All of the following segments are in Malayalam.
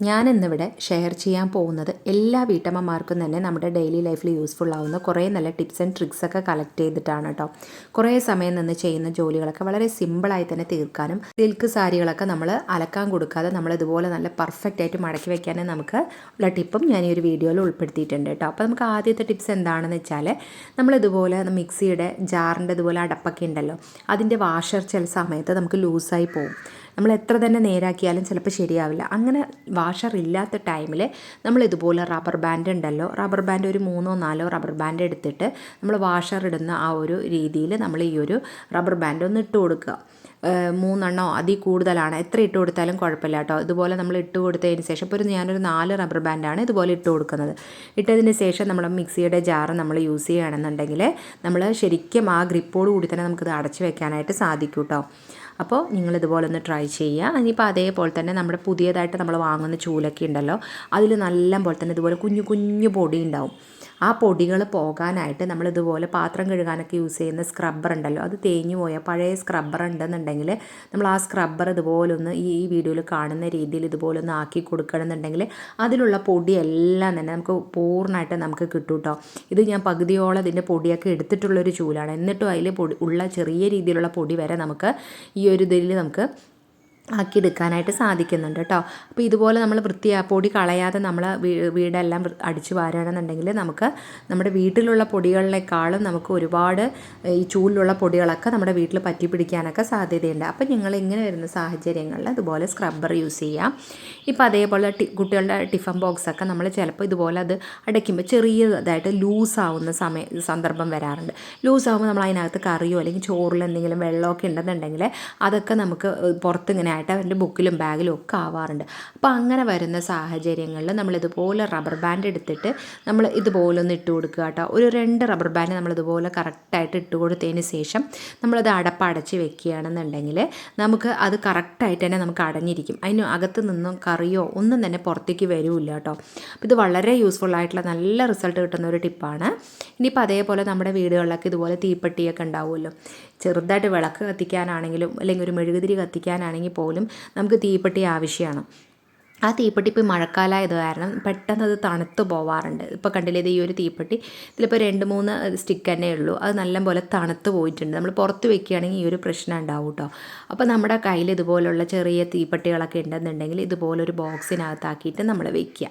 ഞാൻ ഇന്നിവിടെ ഷെയർ ചെയ്യാൻ പോകുന്നത് എല്ലാ വീട്ടമ്മമാർക്കും തന്നെ നമ്മുടെ ഡെയിലി ലൈഫിൽ യൂസ്ഫുൾ ആവുന്ന കുറേ നല്ല ടിപ്സ് ആൻഡ് ട്രിക്സ് ഒക്കെ കളക്ട് ചെയ്തിട്ടാണ് കേട്ടോ കുറേ സമയം നിന്ന് ചെയ്യുന്ന ജോലികളൊക്കെ വളരെ സിമ്പിളായി തന്നെ തീർക്കാനും സിൽക്ക് സാരികളൊക്കെ നമ്മൾ അലക്കാൻ കൊടുക്കാതെ നമ്മൾ ഇതുപോലെ നല്ല പെർഫെക്റ്റ് ആയിട്ട് മടക്കി വെക്കാനും നമുക്ക് ഉള്ള ടിപ്പും ഞാൻ ഈ ഒരു വീഡിയോയിൽ ഉൾപ്പെടുത്തിയിട്ടുണ്ട് കേട്ടോ അപ്പോൾ നമുക്ക് ആദ്യത്തെ ടിപ്സ് എന്താണെന്ന് വെച്ചാൽ നമ്മളിതുപോലെ മിക്സിയുടെ ജാറിന്റെ ഇതുപോലെ അടപ്പൊക്കെ ഉണ്ടല്ലോ അതിന്റെ വാഷർ ചില സമയത്ത് നമുക്ക് ലൂസായി പോകും. നമ്മൾ എത്ര തന്നെ നേരാക്കിയാലും ചിലപ്പോൾ ശരിയാവില്ല. അങ്ങനെ വാഷർ ഇല്ലാത്ത ടൈമിൽ നമ്മൾ ഇതുപോലെ റബ്ബർ ബാൻഡ് ഉണ്ടല്ലോ. റബ്ബർ ബാൻഡ് ഒരു മൂന്നോ നാലോ റബ്ബർ ബാൻഡ് എടുത്തിട്ട് നമ്മൾ വാഷർ ഇടുന്ന ആ ഒരു രീതിയിൽ നമ്മൾ ഈ ഒരു റബ്ബർ ബാൻഡ് ഒന്ന് ഇട്ട് കൊടുക്കുക. മൂന്നെണ്ണോ അതിൽ കൂടുതലാണ്. എത്ര ഇട്ട് കൊടുത്താലും കുഴപ്പമില്ല കേട്ടോ. ഇതുപോലെ നമ്മൾ ഇട്ട് കൊടുത്തതിന് ശേഷം ഇപ്പോൾ ഒരു ഞാനൊരു നാല് റബ്ബർ ബാൻഡാണ് ഇതുപോലെ ഇട്ട് കൊടുക്കുന്നത്. ഇട്ടതിന് ശേഷം നമ്മൾ മിക്സിയുടെ ജാറ് നമ്മൾ യൂസ് ചെയ്യുകയാണെന്നുണ്ടെങ്കിൽ നമ്മൾ ശരിക്കും ആ ഗ്രിപ്പോട് കൂടി തന്നെ നമുക്കിത് അടച്ചു വെക്കാനായിട്ട് സാധിക്കും കേട്ടോ. അപ്പോൾ നിങ്ങളിതുപോലെ ഒന്ന് ട്രൈ ചെയ്യുക. ഇനിയിപ്പോൾ അതേപോലെ തന്നെ നമ്മുടെ പുതിയതായിട്ട് നമ്മൾ വാങ്ങുന്ന ചൂലൊക്കെ ഉണ്ടല്ലോ അതിൽ നല്ല പോലെ തന്നെ ഇതുപോലെ കുഞ്ഞു കുഞ്ഞു പൊടി ഉണ്ടാവും. ആ പൊടികൾ പോകാനായിട്ട് നമ്മൾ ഇതുപോലെ പാത്രം കഴുകാനൊക്കെ യൂസ് ചെയ്യുന്ന സ്ക്രബ്ബർ ഉണ്ടല്ലോ അത് തേഞ്ഞു പോയ പഴയ സ്ക്രബ്ബർ ഉണ്ടെന്നുണ്ടെങ്കിൽ നമ്മൾ ആ സ്ക്രബ്ബർ ഇതുപോലെ ഒന്ന് ഈ ഈ വീഡിയോയിൽ കാണുന്ന രീതിയിൽ ഇതുപോലെ ഒന്ന് ആക്കി കൊടുക്കണമെന്നുണ്ടെങ്കിൽ അതിലുള്ള പൊടിയെല്ലാം തന്നെ നമുക്ക് പൂർണമായിട്ട് നമുക്ക് കിട്ടും കേട്ടോ ഇത് ഞാൻ പകുതിയോളം ഇതിന്റെ പൊടിയൊക്കെ എടുത്തിട്ടുള്ളൊരു ചൂലാണ്. എന്നിട്ടും അതിൽ പൊടി ഉള്ള ചെറിയ രീതിയിലുള്ള പൊടി വരെ നമുക്ക് ഈ ഒരു ഇതിൽ നമുക്ക് ആക്കിയെടുക്കാനായിട്ട് സാധിക്കുന്നുണ്ട് കേട്ടോ. അപ്പോൾ ഇതുപോലെ നമ്മൾ വൃത്തിയാ പൊടി കളയാതെ നമ്മൾ വീടെല്ലാം അടിച്ചു വാരുകയാണെന്നുണ്ടെങ്കിൽ നമുക്ക് നമ്മുടെ വീട്ടിലുള്ള പൊടികളിനേക്കാളും നമുക്ക് ഒരുപാട് ഈ ചൂലിലുള്ള പൊടികളൊക്കെ നമ്മുടെ വീട്ടിൽ പറ്റി പിടിക്കാനൊക്കെ സാധ്യതയുണ്ട്. അപ്പോൾ നിങ്ങൾ ഇങ്ങനെ വരുന്ന സാഹചര്യങ്ങളിൽ അതുപോലെ സ്ക്രബ്ബർ യൂസ് ചെയ്യാം. ഇപ്പോൾ അതേപോലെ കുട്ടികളുടെ ടിഫൻ ബോക്സൊക്കെ നമ്മൾ ചിലപ്പോൾ ഇതുപോലെ അത് അടയ്ക്കുമ്പോൾ ചെറിയതായിട്ട് ലൂസാവുന്ന സമയ സന്ദർഭം വരാറുണ്ട്. ലൂസാവുമ്പോൾ നമ്മൾ അതിനകത്ത് കറിയോ അല്ലെങ്കിൽ ചോറിൽ എന്തെങ്കിലും വെള്ളമൊക്കെ ഉണ്ടെന്നുണ്ടെങ്കിൽ അതൊക്കെ നമുക്ക് പുറത്തിങ്ങനെ ആയിട്ട് അവന്റെ ബുക്കിലും ബാഗിലും ഒക്കെ ആവാറുണ്ട്. അപ്പോൾ അങ്ങനെ വരുന്ന സാഹചര്യങ്ങളിൽ നമ്മൾ ഇതുപോലെ റബ്ബർ ബാൻഡ് എടുത്തിട്ട് നമ്മൾ ഇതുപോലെ ഒന്ന് ഇട്ട് കൊടുക്കുക കേട്ടോ. ഒരു രണ്ട് റബ്ബർ ബാൻഡ് നമ്മളിതുപോലെ കറക്റ്റായിട്ട് ഇട്ട് കൊടുത്തതിന് ശേഷം നമ്മളത് അടപ്പടച്ച് വെക്കുകയാണെന്നുണ്ടെങ്കിൽ നമുക്ക് അത് കറക്റ്റായിട്ട് തന്നെ നമുക്ക് അടഞ്ഞിരിക്കും. അതിന് അകത്ത് നിന്നും കറിയോ ഒന്നും തന്നെ പുറത്തേക്ക് വരില്ല കേട്ടോ. അപ്പോൾ ഇത് വളരെ യൂസ്ഫുൾ ആയിട്ടുള്ള നല്ല റിസൾട്ട് കിട്ടുന്ന ഒരു ടിപ്പാണ് ഇനിയിപ്പോൾ അതേപോലെ നമ്മുടെ വീടുകളിലൊക്കെ ഇതുപോലെ തീപ്പെട്ടിയൊക്കെ ഉണ്ടാവുമല്ലോ. ചെറുതായിട്ട് വിളക്ക് കത്തിക്കാനാണെങ്കിലും അല്ലെങ്കിൽ ഒരു മെഴുകുതിരി കത്തിക്കാനാണെങ്കിൽ പോലും നമുക്ക് തീപ്പെട്ടി ആവശ്യമാണ്. ആ തീപ്പെട്ടി ഇപ്പോൾ മഴക്കാലമായത് കാരണം പെട്ടെന്ന് അത് തണുത്ത് പോവാറുണ്ട്. ഇപ്പോൾ കണ്ടില്ലേ ഈ ഒരു തീപ്പെട്ടി ഇതിലിപ്പോൾ രണ്ട് മൂന്ന് സ്റ്റിക്ക് തന്നെ ഉള്ളൂ. അത് നല്ലപോലെ തണുത്ത് പോയിട്ടുണ്ട്. നമ്മൾ പുറത്ത് വെക്കുകയാണെങ്കിൽ ഈ ഒരു പ്രശ്നം ഉണ്ടാവും കേട്ടോ അപ്പോൾ നമ്മുടെ കയ്യിൽ ഇതുപോലുള്ള ചെറിയ തീപ്പെട്ടികളൊക്കെ ഉണ്ടെന്നുണ്ടെങ്കിൽ ഇതുപോലൊരു ബോക്സിനകത്താക്കിയിട്ട് നമ്മൾ വെക്കുക.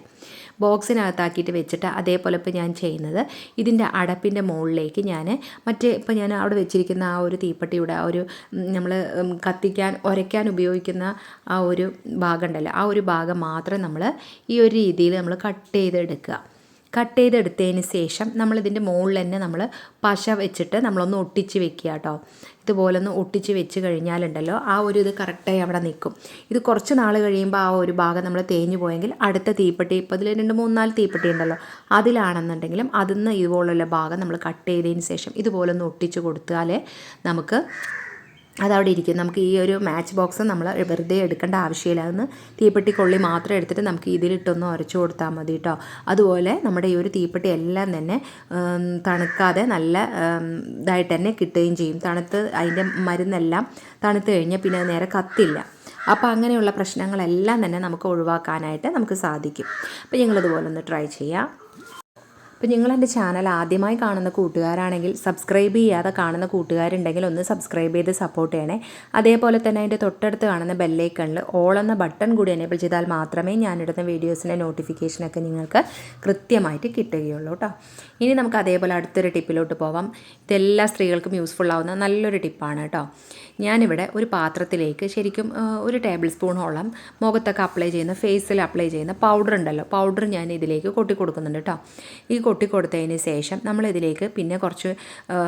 ബോക്സിനകത്താക്കിയിട്ട് വെച്ചിട്ട് അതേപോലെ ഇപ്പോൾ ഞാൻ ചെയ്യുന്നത്. ഇതിന്റെ അടപ്പിന്റെ മുകളിലേക്ക് ഞാൻ മറ്റേ ഇപ്പോൾ ഞാൻ അവിടെ വെച്ചിരിക്കുന്ന ആ ഒരു തീപ്പെട്ടിയുടെ ആ ഒരു നമ്മൾ കത്തിക്കാൻ ഉരയ്ക്കാൻ ഉപയോഗിക്കുന്ന ആ ഒരു ഭാഗം ഉണ്ടല്ലോ ആ ഒരു ഭാഗം മാത്രം നമ്മൾ ഈ ഒരു രീതിയിൽ നമ്മൾ കട്ട് ചെയ്തെടുക്കുക. കട്ട് ചെയ്തെടുത്തതിന് ശേഷം നമ്മളിതിന്റെ മുകളിൽ തന്നെ നമ്മൾ പശ വെച്ചിട്ട് നമ്മളൊന്ന് ഒട്ടിച്ച് വെക്കുക കേട്ടോ. ഇതുപോലെ ഒന്ന് ഒട്ടിച്ച് വെച്ച് കഴിഞ്ഞാലുണ്ടല്ലോ ആ ഒരു ഇത് കറക്റ്റായി അവിടെ നിൽക്കും. ഇത് കുറച്ച് നാൾ കഴിയുമ്പോൾ ആ ഒരു ഭാഗം നമ്മൾ തേഞ്ഞു പോയെങ്കിൽ അടുത്ത തീപ്പെട്ടി ഇപ്പോൾ ഇതിൽ രണ്ട് മൂന്നാൽ തീപ്പെട്ടി ഉണ്ടല്ലോ അതിലാണെന്നുണ്ടെങ്കിലും അതിൽ നിന്ന് ഇതുപോലുള്ള ഭാഗം നമ്മൾ കട്ട് ചെയ്തതിന് ശേഷം ഇതുപോലെ ഒന്ന് ഒട്ടിച്ച് കൊടുത്താലേ നമുക്ക് അതവിടെ ഇരിക്കും. നമുക്ക് ഈ ഒരു മാച്ച് ബോക്സ് നമ്മൾ വെറുതെ എടുക്കേണ്ട ആവശ്യമില്ല. അതൊന്ന് തീപ്പെട്ടി കൊള്ളി മാത്രം എടുത്തിട്ട് നമുക്ക് ഇതിലിട്ടൊന്ന് ഉരച്ചു കൊടുത്താൽ മതി കേട്ടോ അതുപോലെ നമ്മുടെ ഈ ഒരു തീപ്പെട്ടി എല്ലാം തന്നെ തണുക്കാതെ നല്ല ഇതായിട്ട് തന്നെ കിട്ടുകയും ചെയ്യും. തണുത്ത് അതിന്റെ മരുന്നെല്ലാം തണുത്ത് കഴിഞ്ഞാൽ പിന്നെ നേരെ കത്തില്ല. അപ്പോൾ അങ്ങനെയുള്ള പ്രശ്നങ്ങളെല്ലാം തന്നെ നമുക്ക് ഒഴിവാക്കാനായിട്ട് നമുക്ക് സാധിക്കും. അപ്പോൾ ഞങ്ങളിതുപോലെ ഒന്ന് ട്രൈ ചെയ്യാം. അപ്പോൾ നിങ്ങൾ എന്റെ ചാനൽ ആദ്യമായി കാണുന്ന കൂട്ടുകാരാണെങ്കിൽ സബ്സ്ക്രൈബ് ചെയ്യാതെ കാണുന്ന കൂട്ടുകാരുണ്ടെങ്കിൽ ഒന്ന് സബ്സ്ക്രൈബ് ചെയ്ത് സപ്പോർട്ട് ചെയ്യണേ. അതേപോലെ തന്നെ അതിന്റെ തൊട്ടടുത്ത് കാണുന്ന ബെല്ലൈക്കണിൽ ഓൾ എന്ന ബട്ടൺ കൂടി എനേബിൾ ചെയ്താൽ മാത്രമേ ഞാനിടുന്ന വീഡിയോസിന്റെ നോട്ടിഫിക്കേഷനൊക്കെ നിങ്ങൾക്ക് കൃത്യമായിട്ട് കിട്ടുകയുള്ളൂ കേട്ടോ. ഇനി നമുക്ക് അതേപോലെ അടുത്തൊരു ടിപ്പിലോട്ട് പോവാം. ഇതെല്ലാ സ്ത്രീകൾക്കും യൂസ്ഫുൾ ആവുന്ന നല്ലൊരു ടിപ്പാണ് കേട്ടോ. ഞാനിവിടെ ഒരു പാത്രത്തിലേക്ക് ശരിക്കും ഒരു ടേബിൾ സ്പൂണോളം മുഖത്തൊക്കെ അപ്ലൈ ചെയ്യുന്ന ഫേസിൽ അപ്ലൈ ചെയ്യുന്ന പൗഡർ ഉണ്ടല്ലോ. പൗഡർ ഞാൻ ഇതിലേക്ക് കൊട്ടി കൊടുക്കുന്നുണ്ട് കേട്ടോ. ഈ കൊട്ടി കൊടുത്തതിന് ശേഷം നമ്മളിതിലേക്ക് പിന്നെ കുറച്ച്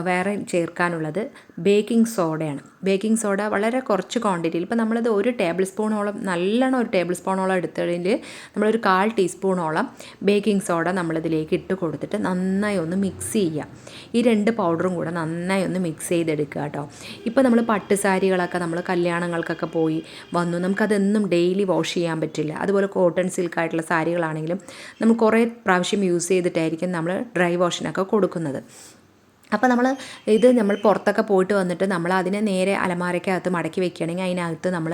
വേറെ ചേർക്കാനുള്ളത് ബേക്കിംഗ് സോഡയാണ്. ബേക്കിംഗ് സോഡ വളരെ കുറച്ച് ക്വാണ്ടിറ്റിയിൽ ഇപ്പോൾ നമ്മളത് ഒരു ടേബിൾ സ്പൂണോളം നല്ലോണം ഒരു ടേബിൾ സ്പൂണോളം എടുത്തതിൽ നമ്മളൊരു കാൽ ടീസ്പൂണോളം ബേക്കിംഗ് സോഡ നമ്മളിതിലേക്ക് ഇട്ട് കൊടുത്തിട്ട് നന്നായി ഒന്ന് മിക്സ് ചെയ്യുക. ഈ രണ്ട് പൗഡറും കൂടെ നന്നായി ഒന്ന് മിക്സ് ചെയ്തെടുക്കുക കേട്ടോ. ഇപ്പോൾ നമ്മൾ പട്ട് സാരികളൊക്കെ നമ്മൾ കല്യാണങ്ങൾക്കൊക്കെ പോയി വന്നു. നമുക്കതെന്നും ഡെയിലി വാഷ് ചെയ്യാൻ പറ്റില്ല. അതുപോലെ കോട്ടൺ സിൽക്കായിട്ടുള്ള സാരികളാണെങ്കിലും നമ്മൾ കുറേ പ്രാവശ്യം യൂസ് ചെയ്തിട്ടായിരിക്കും നമ്മൾ ഡ്രൈ വാഷിനൊക്കെ കൊടുക്കുന്നത്. അപ്പോൾ നമ്മൾ ഇത് നമ്മൾ പുറത്തൊക്കെ പോയിട്ട് വന്നിട്ട് നമ്മൾ അതിനെ നേരെ അലമാരയ്ക്കകത്ത് മടക്കി വെക്കുകയാണെങ്കിൽ അതിനകത്ത് നമ്മൾ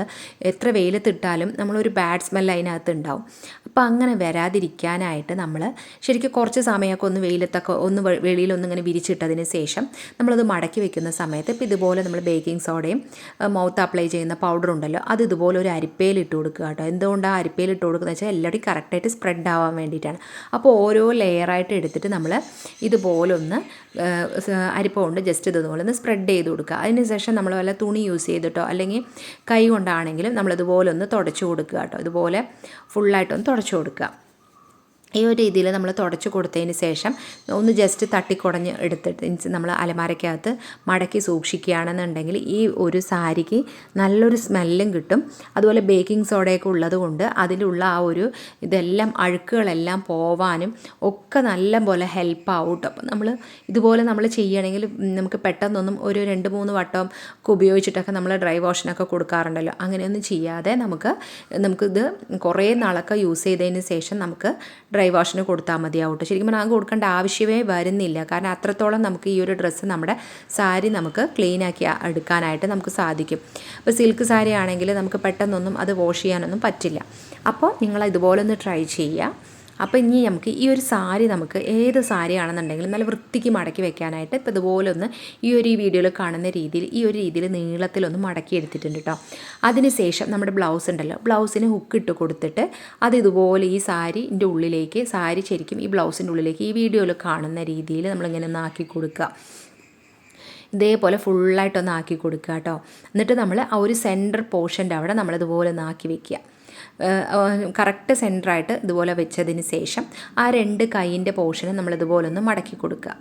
എത്ര വെയിലത്തിട്ടാലും നമ്മളൊരു ബാഡ് സ്മെൽ അതിനകത്ത് ഉണ്ടാവും. അപ്പോൾ അങ്ങനെ വരാതിരിക്കാനായിട്ട് നമ്മൾ ശരിക്കും കുറച്ച് സമയമൊക്കെ ഒന്ന് വെയിലത്തൊക്കെ ഒന്ന് വെളിയിലൊന്നും ഇങ്ങനെ വിരിച്ചിട്ടതിന് ശേഷം നമ്മളത് മടക്കി വെക്കുന്ന സമയത്ത് ഇപ്പോൾ ഇതുപോലെ നമ്മൾ ബേക്കിംഗ് സോഡയും മൗത്ത് അപ്ലൈ ചെയ്യുന്ന പൗഡർ ഉണ്ടല്ലോ അത് ഇതുപോലെ ഒരു അരിപ്പയിൽ ഇട്ട് കൊടുക്കുക കേട്ടോ. എന്തുകൊണ്ടാണ് അരിപ്പയിൽ ഇട്ട് കൊടുക്കുന്നത് വെച്ചാൽ എല്ലാവരും കറക്റ്റായിട്ട് സ്പ്രെഡ് ആവാൻ വേണ്ടിയിട്ടാണ്. അപ്പോൾ ഓരോ ലെയറായിട്ട് എടുത്തിട്ട് നമ്മൾ ഇതുപോലെ ഒന്ന് ഏഹ്, സ- അരിപ്പ കൊണ്ട് ജസ്റ്റ് ഇതുപോലെ ഒന്ന് സ്പ്രെഡ് ചെയ്ത് കൊടുക്കുക. അതിന് ശേഷം നമ്മൾ വല്ല തുണി യൂസ് ചെയ്തിട്ടോ അല്ലെങ്കിൽ കൈ കൊണ്ടാണെങ്കിലും നമ്മളിതുപോലെ ഒന്ന് തുടച്ചു കൊടുക്കുക കേട്ടോ. ഇതുപോലെ ഫുള്ളായിട്ടൊന്ന് തുടച്ചു കൊടുക്കുക. ഈ ഒരു രീതിയിൽ നമ്മൾ തുടച്ച് കൊടുത്തതിന് ശേഷം ഒന്ന് ജസ്റ്റ് തട്ടിക്കുടഞ്ഞ് എടുത്തിട്ട് നമ്മൾ അലമാരയ്ക്കകത്ത് മടക്കി സൂക്ഷിക്കുകയാണെന്നുണ്ടെങ്കിൽ ഈ ഒരു സാരിക്ക് നല്ലൊരു സ്മെല്ലും കിട്ടും. അതുപോലെ ബേക്കിംഗ് സോഡയൊക്കെ ഉള്ളത് കൊണ്ട് അതിലുള്ള ആ ഒരു ഇതെല്ലാം അഴുക്കുകളെല്ലാം പോവാനും ഒക്കെ നല്ല പോലെ ഹെൽപ്പ് ആവും. അപ്പോൾ നമ്മൾ ഇതുപോലെ നമ്മൾ ചെയ്യണമെങ്കിൽ നമുക്ക് പെട്ടെന്നൊന്നും ഒരു രണ്ട് മൂന്ന് വട്ടം ഒക്കെ ഉപയോഗിച്ചിട്ടൊക്കെ നമ്മൾ ഡ്രൈ വാഷിനൊക്കെ കൊടുക്കാറുണ്ടല്ലോ. അങ്ങനെയൊന്നും ചെയ്യാതെ നമുക്ക് നമുക്കിത് കുറേ നാളൊക്കെ യൂസ് ചെയ്തതിന് ശേഷം നമുക്ക് ഡ്രൈ വാഷിന് കൊടുത്താൽ മതിയാവും കേട്ടോ ശരിക്കും പറഞ്ഞാൽ അത് കൊടുക്കേണ്ട ആവശ്യമേ വരുന്നില്ല. കാരണം അത്രത്തോളം നമുക്ക് ഈ ഒരു ഡ്രസ്സ് നമ്മുടെ സാരി നമുക്ക് ക്ലീൻ ആക്കി എടുക്കാനായിട്ട് നമുക്ക് സാധിക്കും. ഇപ്പോൾ സിൽക്ക് സാരി ആണെങ്കിൽ നമുക്ക് പെട്ടെന്നൊന്നും അത് വാഷ് ചെയ്യാനൊന്നും പറ്റില്ല. അപ്പോൾ നിങ്ങൾ ഇതുപോലെ ഒന്ന് ട്രൈ ചെയ്യുക. അപ്പോൾ ഇനി നമുക്ക് ഈ ഒരു സാരി നമുക്ക് ഏത് സാരി ആണെന്നുണ്ടെങ്കിലും നല്ല വൃത്തിക്ക് മടക്കി വെക്കാനായിട്ട് ഇപ്പോൾ ഇതുപോലെ ഒന്ന് ഈ ഒരു വീഡിയോയിൽ കാണുന്ന രീതിയിൽ ഈ ഒരു രീതിയിൽ നീളത്തിലൊന്ന് മടക്കി എടുത്തിട്ടുണ്ട് കേട്ടോ അതിനുശേഷം നമ്മുടെ ബ്ലൗസ് ഉണ്ടല്ലോ ബ്ലൗസിന് ഹുക്ക് ഇട്ട് കൊടുത്തിട്ട് അത് ഇതുപോലെ ഈ സാരിന്റെ ഉള്ളിലേക്ക് സാരി ശരിക്കും ഈ ബ്ലൗസിന്റെ ഉള്ളിലേക്ക് ഈ വീഡിയോയിൽ കാണുന്ന രീതിയിൽ നമ്മളിങ്ങനെ ഒന്ന് ആക്കി കൊടുക്കുക. ഇതേപോലെ ഫുള്ളായിട്ടൊന്ന് ആക്കി കൊടുക്കുക കേട്ടോ എന്നിട്ട് നമ്മൾ ആ ഒരു സെന്റർ പോർഷന്റെ അവിടെ നമ്മളിതുപോലെ ഒന്ന് ആക്കി വെക്കുക. കറക്റ്റ് സെന്ററായിട്ട് ഇതുപോലെ വെച്ചതിന് ശേഷം ആ രണ്ട് കൈയിന്റെ നമ്മൾ ഇതുപോലെ ഒന്ന് മടക്കി കൊടുക്കുക.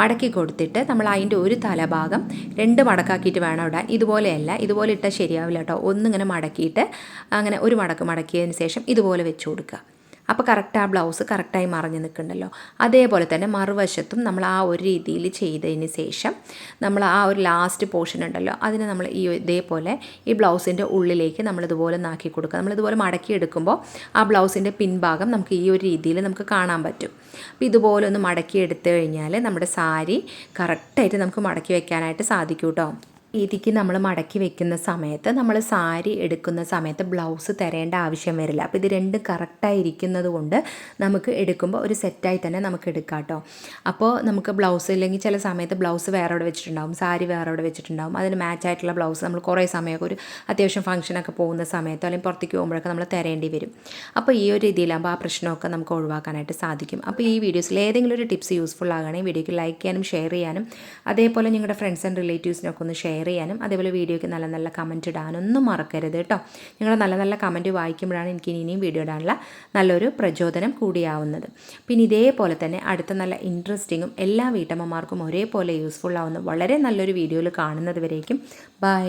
മടക്കി കൊടുത്തിട്ട് നമ്മൾ അതിന്റെ ഒരു തലഭാഗം രണ്ട് മടക്കാക്കിയിട്ട് വേണം ഇടാൻ. ഇതുപോലെയല്ല ഇതുപോലെ ഇട്ടാൽ ശരിയാവില്ല കേട്ടോ. ഒന്നിങ്ങനെ മടക്കിയിട്ട് അങ്ങനെ ഒരു മടക്ക് മടക്കിയതിന് ശേഷം ഇതുപോലെ വെച്ച് കൊടുക്കുക. അപ്പോൾ കറക്റ്റ് ആ ബ്ലൗസ് കറക്റ്റായി മറിഞ്ഞ് നിൽക്കുന്നുണ്ടല്ലോ അതേപോലെ തന്നെ മറുവശത്തും നമ്മൾ ആ ഒരു രീതിയിൽ ചെയ്തതിന് ശേഷം നമ്മൾ ആ ഒരു ലാസ്റ്റ് പോർഷൻ ഉണ്ടല്ലോ അതിനെ നമ്മൾ ഈ ഇതേപോലെ ഈ ബ്ലൗസിന്റെ ഉള്ളിലേക്ക് നമ്മളിതുപോലെ നാക്കി കൊടുക്കുക. നമ്മളിതുപോലെ മടക്കി എടുക്കുമ്പോൾ ആ ബ്ലൗസിന്റെ പിൻഭാഗം നമുക്ക് ഈ ഒരു രീതിയിൽ നമുക്ക് കാണാൻ പറ്റും. അപ്പോൾ ഇതുപോലെ ഒന്ന് മടക്കി എടുത്തു കഴിഞ്ഞാൽ നമ്മുടെ സാരി കറക്റ്റായിട്ട് നമുക്ക് മടക്കി വെക്കാനായിട്ട് സാധിക്കും കേട്ടോ രീതിക്ക് നമ്മൾ മടക്കി വെക്കുന്ന സമയത്ത് നമ്മൾ സാരി എടുക്കുന്ന സമയത്ത് ബ്ലൗസ് തരേണ്ട ആവശ്യം വരില്ല. അപ്പോൾ ഇത് രണ്ടും കറക്റ്റായിരിക്കുന്നത് കൊണ്ട് നമുക്ക് എടുക്കുമ്പോൾ ഒരു സെറ്റായി തന്നെ നമുക്ക് എടുക്കാം കേട്ടോ അപ്പോൾ നമുക്ക് ബ്ലൗസ് ഇല്ലെങ്കിൽ ചില സമയത്ത് ബ്ലൗസ് വേറെ അവിടെ വെച്ചിട്ടുണ്ടാവും സാരി വേറെ അവിടെ വെച്ചിട്ടുണ്ടാവും. അതിന് മാച്ച് ആയിട്ടുള്ള ബ്ലൗസ് നമ്മൾ കുറേ സമയമൊക്കെ ഒരു അത്യാവശ്യം ഫംഗ്ഷനൊക്കെ പോകുന്ന സമയത്തോ അല്ലെങ്കിൽ പുറത്തേക്ക് പോകുമ്പോഴൊക്കെ നമ്മൾ തരേണ്ടി വരും. അപ്പോൾ ഈ ഒരു രീതിയിലാകുമ്പോൾ ആ പ്രശ്നമൊക്കെ നമുക്ക് ഒഴിവാക്കാനായിട്ട് സാധിക്കും. അപ്പോൾ ഈ വീഡിയോസിൽ ഏതെങ്കിലും ഒരു ടിപ്സ് യൂസ്ഫുൾ ആകണമെങ്കിൽ വീഡിയോക്ക് ലൈക്ക് ചെയ്യാനും ഷെയർ ചെയ്യാനും അതേപോലെ നിങ്ങളുടെ ഫ്രണ്ട്സ് ആൻഡ് റിലേറ്റീവ്സിനൊക്കെ ഒന്ന് ഷെയർ ചെയ്യാനും അതേപോലെ വീഡിയോയ്ക്ക് നല്ല നല്ല കമന്റ് ഇടാനൊന്നും മറക്കരുത് കേട്ടോ. നിങ്ങൾ നല്ല നല്ല കമന്റ് വായിക്കുമ്പോഴാണ് എനിക്ക് ഇനിയും വീഡിയോ ഇടാനുള്ള നല്ലൊരു പ്രചോദനം കൂടിയാവുന്നത്. പിന്നെ ഇതേപോലെ തന്നെ അടുത്ത നല്ല ഇൻട്രസ്റ്റിങ്ങും എല്ലാ വീട്ടമ്മമാർക്കും ഒരേപോലെ യൂസ്ഫുൾ ആവുന്ന വളരെ നല്ലൊരു വീഡിയോയിൽ കാണുന്നത് വരേക്കും. ബൈ